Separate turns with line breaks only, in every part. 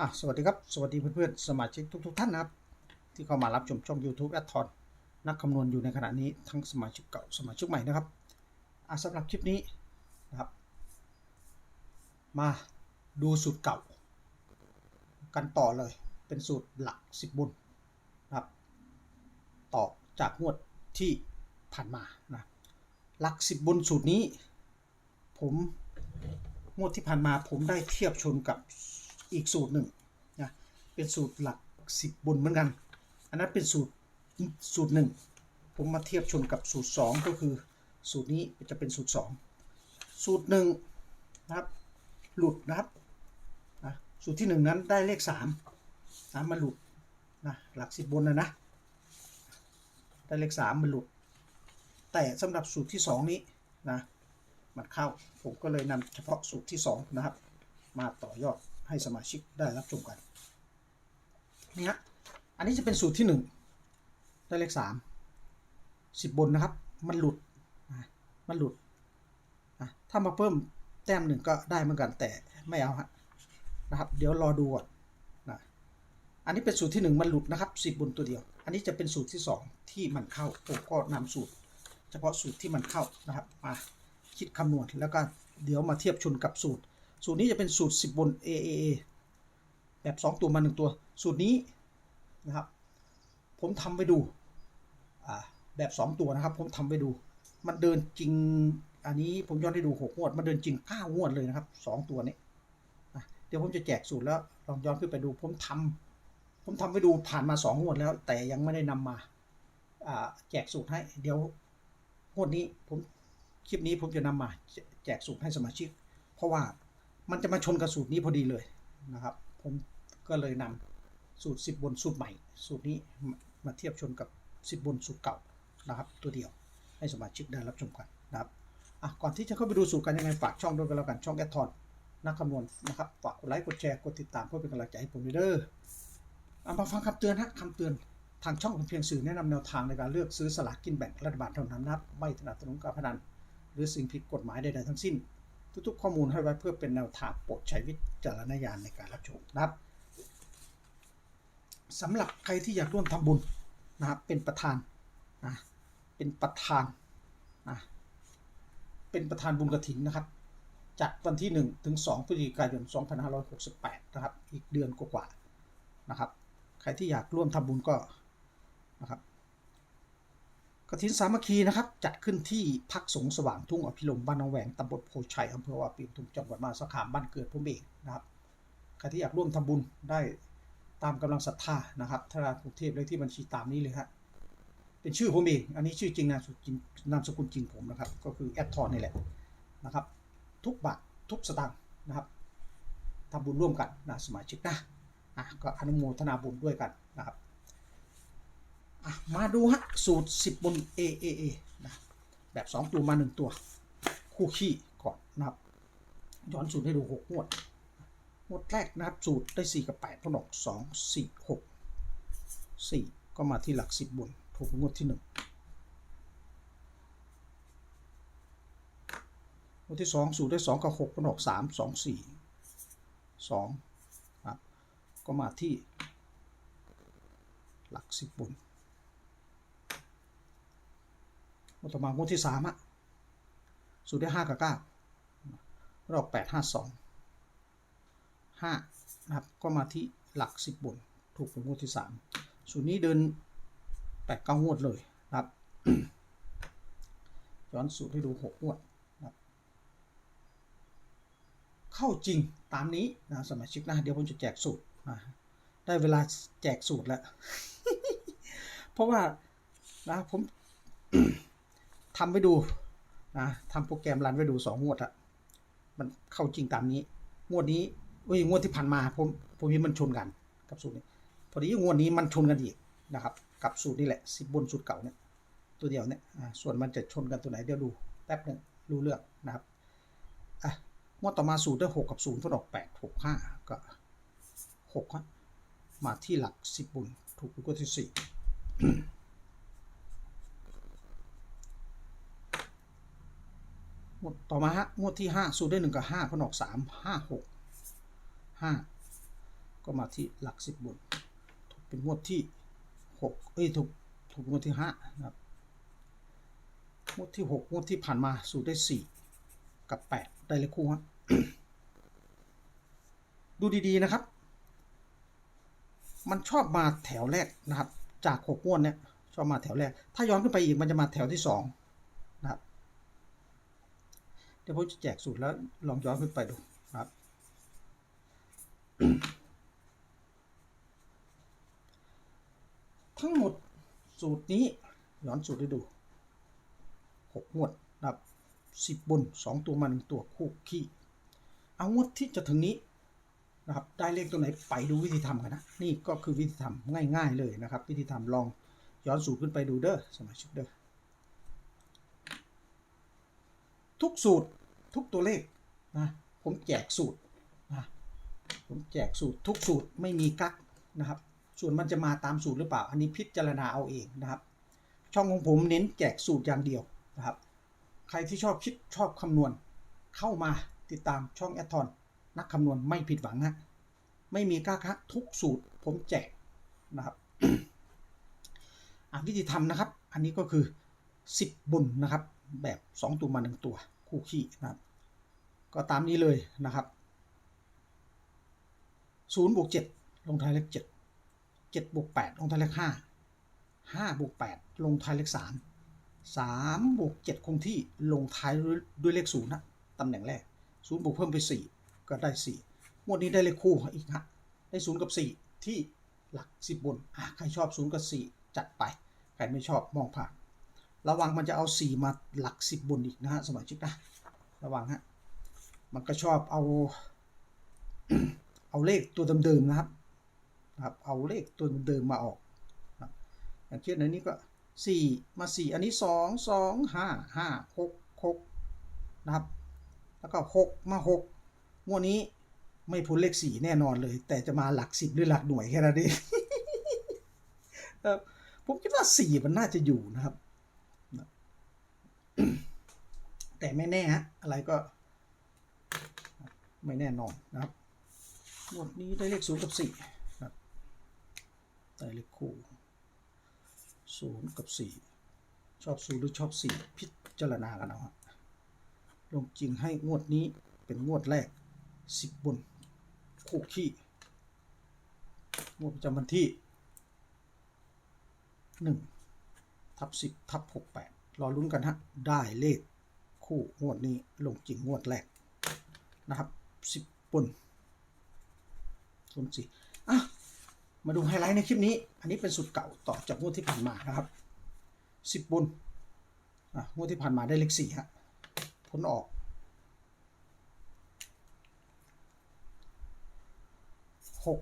อะสวัสดีครับ สวัสดีเพื่อนๆ สมาชิกทุกๆ ท่านนะครับ ที่เข้ามารับชมช่อง YouTube แอดทอนนักคำนวณอยู่ในขณะนี้ทั้งสมาชิกเก่าสมาชิกใหม่นะครับอะสำหรับคลิปนี้นะครับ มาดูสูตรเก่า กันต่อเลยเป็นสูตรหลัก 10บุญนะครับต่อจากงวดที่ผ่านมานะหลัก 10บุญสูตรนี้ ผมงวดที่ผ่านมาผมได้เทียบชนกับ อีกสูตรหนึ่งนะเป็นสูตรหลัก10บุญเหมือนกัน อันนั้นเป็นสูตรสูตรหนึ่งผมมาเทียบชนกับสูตร 2 ก็คือ สูตรนี้จะเป็นสูตร 2 สูตรหนึ่งนะครับหลุดนะครับนะสูตรที่ 1 นั้นได้เลข3นะมาหลุดนะหลัก10บนนะนะได้เลข 3มันหลุด แต่สำหรับสูตรที่ 2 นี้นะมันเข้าผมก็เลยนำเฉพาะสูตรที่ 2 นะครับ มาต่อยอด ให้สมาชิกได้รับชมกันนี่ฮะอันนี้จะเป็นสูตรที่ 1 ได้เลข 3 10 บนนะครับ มันหลุดมันหลุด ถ้ามาเพิ่มแต้มหนึ่งก็ได้เหมือนกันแต่ไม่เอาฮะนะครับ เดี๋ยวรอดูก่อนนะอันนี้เป็นสูตรที่ 1 มันหลุดนะครับ 10 บนตัวเดียว อันนี้จะเป็นสูตรที่ 2 ที่มันเข้าผมก็นำสูตร เฉพาะสูตรที่มันเข้านะครับมาคิดคำนวณแล้วก็เดี๋ยวมาเทียบชนกับสูตร สูตรนี้จะเป็นสูตร 10 บน AAA แบบ 2 ตัวมา 1 ตัว สูตรนี้นะครับ ผมทำไปดูแบบ 2 ตัวนะครับ ผมทำไปดู มันเดินจริง อันนี้ผมย้อนให้ดู 6 งวด มันเดินจริง9งวดเลยนะครับ 2 ตัวนี้เดี๋ยวผมจะแจกสูตรแล้วลองย้อนขึ้นไปดู ผมทำผมทำไปดูผ่านมา 2 งวดแล้ว แต่ยังไม่ได้นำมาอ่าแจกสูตรให้ เดี๋ยวงวดนี้ผมคลิปนี้ผมจะนำมาแจกสูตรให้สมาชิก เพราะว่า มันจะมาชนกับสูตรนี้พอดีเลยนะครับ ผมก็เลยนำสูตร 10 บนสูตรใหม่ สูตรนี้มาเทียบชนกับ 10 บนสูตรเก่านะครับตัวเดียวให้สมาชิกได้รับชมกันนะครับอะก่อนที่จะเข้าไปดูสูตรกันยังไงฝากช่องด้วยกันแล้วกันช่องแอดทอนนักคำนวณนะครับฝากกดไลค์กดแชร์กดติดตามเพื่อเป็นกำลังใจให้ผมด้วยเด้อเอามาฟังคำเตือนฮะคำเตือนทางช่องเป็นเพียงสื่อแนะนำแนวทางในการเลือกซื้อสลากกินแบ่งรัฐบาลเท่านั้นนะไม่สนับสนุนการพนันหรือสิ่งผิดกฎหมายใดๆทั้งสิ้น ทุกๆข้อมูลให้ไว้เพื่อเป็นแนวทางโปรดใช้วิจารณญาณในการรับชมนะครับสำหรับใครที่อยากร่วมทำบุญนะครับเป็นประธานนะเป็นประธานนะเป็นประธานบุญกระถินนะครับจัดวันที่ 1 ถึง 2พฤศจิกายน 2568 นะครับ อีกเดือนกว่าๆนะครับ ใครที่อยากร่วมทำบุญก็นะครับ กฐินสามัคคีนะครับ จัดขึ้นที่พักสงฆ์สว่างทุ่งอภิรมย์บ้านหนองแหวงตำบลโพชัยอำเภอวาปีปทุมจังหวัดมหาสารคามบ้านเกิดผมเองนะครับใครที่อยากร่วมทำบุญได้ตามกำลังศรัทธานะครับธารากรุงเทพเลขที่บัญชีตามนี้เลยฮะเป็นชื่อผมเองอันนี้ชื่อจริงนามสกุลจริงนามสกุลจริงผมนะครับ ก็คือแอดทอนนี่แหละนะครับ ทุกบาททุกสตางค์นะครับทำบุญร่วมกันนะสมาชิกนะอะก็อนุโมทนาบุญด้วยกันนะครับ มาดูฮะ สูตร 10 บน AAA นะแบบ 2 ตัวมา 1 ตัว คู่ขี้ก่อนนะครับย้อนสูตรให้ดู 6 งวด งวดแรกนะครับ สูตรได้ 4 กับ 8พนก2 4 6 4 ก็มาที่หลัก 10 บน ถูกงวดที่ 1 งวดที่ 2 สูตรได้ 2 กับ6พนก3 2 4 2ครับก็มาที่หลัก 10 บน งต่อมางวดที่สามอะสูตรได้ห้ากับเก้ารอบแปดห้าสองห้านะครับก็มาที่หลักสิบบน ถูกเป็นงวดที่สามสูตรนี้เดินแปดเก้างวดเลยนะครับย้อนสูตรให้ดูหกงวดนะครับเข้าจริงตามนี้นะสมาชิกนะเดี๋ยวผมจะแจกสูตรนะได้เวลาแจกสูตรแล้ว เพราะว่านะผม ทำไว้ดูนะทำโปรแกรมรันไว้ดูสองงวดอะมันเข้าจริงตามนี้ งวดนี้เอ้ยงวดที่ผ่านมาผมผมเห็นมันชนกันกับสูตรนี้ พอดีงวดนี้มันชนกันอีกนะครับ กับสูตรนี่แหละสิบบนสูตรเก่าเนี่ยตัวเดียวเนี่ยส่วนมันจะชนกันตัวไหนเดี๋ยวดูแป๊บหนึ่งรู้เรื่องนะครับอะงวดต่อมาสูตรได้หกกับศูนย์ทดออกแปดหกห้าก็หกมาที่หลักสิบบนถูกงวดที่สี่ วดต่อมาฮะงวดที่ห้าสูตรได้หนึ่งกับห้าพนออกสามห้าหกห้าก็มาที่หลักสิบบนถูกเป็นงวดที่หกเอ้ยถูกถูกงวดที่ห้านะครับงวดที่หกงวดที่ผ่านมาสูตรได้สี่กับแปดได้เลขคู่ครับดูดีๆนะครับ มันชอบมาแถวแรกนะครับ จากหกงวดเนี่ยชอบมาแถวแรก ถ้าย้อนขึ้นไปอีกมันจะมาแถวที่สอง ดี๋ยวผมจะแจกสูตรแล้วลองย้อนขึ้นไปดูครับทั้งหมดสูตรนี้ย้อนสูตรให้ดูหกงวดนะครับสิบบนสองตัวมาหนึ่งตัวคู่ขี้ เอางวดที่จะถึงนี้นะครับ ได้เลขตัวไหนไปดูวิธีทำกันนะ นี่ก็คือวิธีทำง่ายๆเลยนะครับ วิธีทำลองย้อนสูตรขึ้นไปดูเด้อสมาชิกเด้อ ทุกสูตรทุกตัวเลขนะผมแจกสูตรนะผมแจกสูตรทุกสูตรไม่มีกักนะครับ ส่วนมันจะมาตามสูตรหรือเปล่า อันนี้พิจารณาเอาเองนะครับ ช่องของผมเน้นแจกสูตรอย่างเดียวนะครับ ใครที่ชอบคิดชอบคำนวณ เข้ามาติดตามช่องแอดทอนนักคำนวณไม่ผิดหวังฮะไม่มีก้าคะทุกสูตรผมแจกนะครับอะวิธีทำนะครับ อันนี้ก็คือ 10 บุญนะครับ แบบ 2 ตัวมา 1 ตัว คู่ขี้นะครับ ก็ตามนี้เลยนะครับ0บวก7ลงท้ายเลข7 7บวก8ลงท้ายเลข5 5บวก8ลงท้ายเลข3 3บวก7คงที่ลงท้ายด้วยเลข0นะตำแหน่งแรก0บวกเพิ่มไป 4 ก็ได้4งวดนี้ได้เลขคู่อีกฮะได้0กับ 4 ที่หลัก 10 บน ใครชอบ 0 กับ 4 จัดไป ใครไม่ชอบมองผ่าน ระวังมันจะเอา 4 มาหลัก 10 บนอีกนะฮะสมาชิกนะ ระวังฮะ มันก็ชอบเอา เอาเลขตัวเดิมๆนะครับนะครับ เอาเลขตัวเดิมมาออกนะอย่างเช่นอันนี้ก็ 4 มา 4 อันนี้ 2 2 5 5 6 6 นะครับ แล้วก็ 6 มา6งวดนี้ไม่พ้นเลข 4 แน่นอนเลย แต่จะมาหลัก 10 หรือหลักหน่วยแค่นั้นเองครับผมคิดว่า 4 มันน่าจะอยู่นะครับ แต่ไม่แน่ฮะอะไรก็ไม่แน่นอนนะครับหมวดนี้ได้เลขศูนย์กับสี่ครับได้เลขคู่ศูนย์กับสี่ชอบศูนย์หรือชอบสี่พิจารณากันเอาฮะลงจริงให้งวดนี้เป็นงวดแรกสิบบนคู่ขี้งวดประจำวันที่หนึ่งทับสิบทับหกแปดรอลุ้นกันฮะ ได้เลข คู่งวดนี้ลงจริงงวดแรกนะครับสิบบนศูนย์สี่อะมาดูไฮไลท์ในคลิปนี้ อันนี้เป็นสูตรเก่าต่อจากงวดที่ผ่านมานะครับสิบบนอะงวดที่ผ่านมาได้เลขสี่ฮะผลออกหก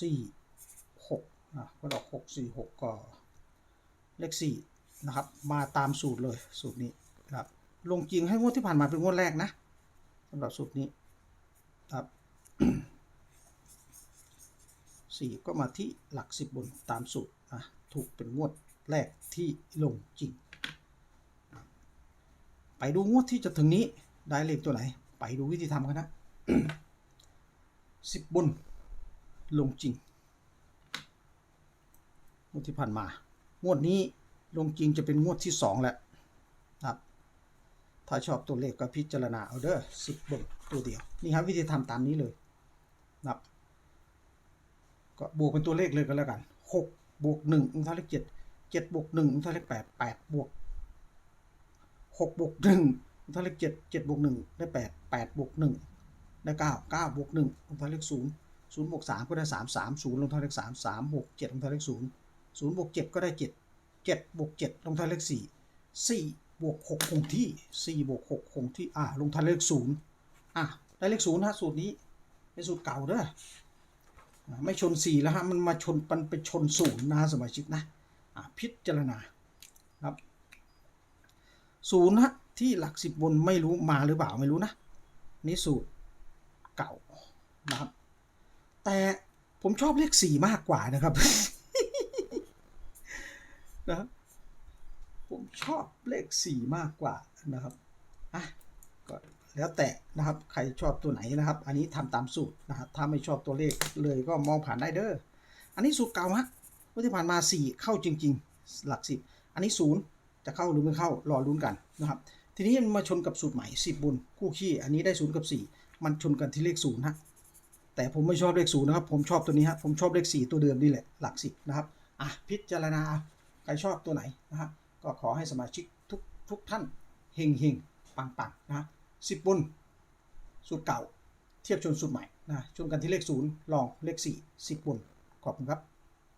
สี่หกอะผลออกหกสี่หกก็เลขสี่นะครับ มาตามสูตรเลยสูตรนี้ นะครับลงจริงให้งวดที่ผ่านมาเป็นงวดแรกนะสำหรับสูตรนี้ครับสี่ก็มาที่หลักสิบบนตามสูตรนะถูกเป็นงวดแรกที่ลงจริง ไปดูงวดที่จะถึงนี้ได้เลขตัวไหน ไปดูวิธีทำกันนะสิบบนลงจริงงวดที่ผ่านมางวดนี้ลงจริงจะเป็นงวดที่สองแล้ว ถ้าชอบตัวเลขก็พิจารณาเอาเด้อสิบบนตัวเดียว นี่ครับวิธีทำตามนี้เลยนะครับ ก็บวกเป็นตัวเลขเลยก็แล้วกันหกบวกหนึ่งลงท้ายเลขเจ็ดเจ็ดบวกหนึ่งลงท้ายเลขแปดแปดบวกหกบวกหนึ่งลงท้ายเลขเจ็ดเจ็ดบวกหนึ่งได้แปดแปดบวกหนึ่งได้เก้าเก้าบวกหนึ่งลงท้ายเลขศูนย์ศูนย์บวกสามก็ได้สามสามศูนย์ลงท้ายเลขสามสามบวกเจ็ดลงท้ายเลขศูนย์ศูนย์บวกเจ็ดก็ได้เจ็ดเจ็ดบวกเจ็ดลงท้ายเลขสี่สี่ บวกหกคงที่สี่บวกหกคงที่ อ่าลงท้ายเลขศูนย์อะได้เลขศูนย์ฮะสูตรนี้เป็นสูตรเก่าเด้อไม่ชนสี่แล้วฮะมันมาชนมันไปชนศูนย์นะสมาชิกนะอะพิจารณาครับศูนย์ฮะที่หลักสิบบนไม่รู้มาหรือเปล่าไม่รู้นะนี่สูตรเก่านะครับแต่ผมชอบเลขสี่มากกว่านะครับนะครับ ผมชอบเลขสี่มากกว่านะครับอะก็แล้วแต่นะครับใครชอบตัวไหนนะครับ อันนี้ทำตามสูตรนะครับถ้าไม่ชอบตัวเลขเลยก็มองผ่านได้เด้ออันนี้สูตรเก่าฮะเมื่อที่ผ่านมา 4 เข้าจริง ๆ หลักสิบอันนี้ศูนย์จะเข้าหรือไม่เข้ารอลุ้นกันนะครับทีนี้มันมาชนกับสูตรใหม่ 10 บุญคู่ขี้อันนี้ได้ศูนย์กับ 4 มันชนกันที่เลขศูนย์ฮะแต่ผมไม่ชอบเลขศูนย์นะครับผมชอบตัวนี้ฮะผมชอบเลข 4 ตัวเดิมนี่แหละหลักสิบนะครับอะพิจารณาใครชอบตัวไหนนะฮะ ก็ขอให้สมาชิกทุกทุกท่านเฮงเฮงปังปังนะสิบบุญสูตรเก่า เทียบชนสูตรใหม่นะชนกันที่เลขศูนย์ลองเลขสี่สิบบุญขอบคุณครับ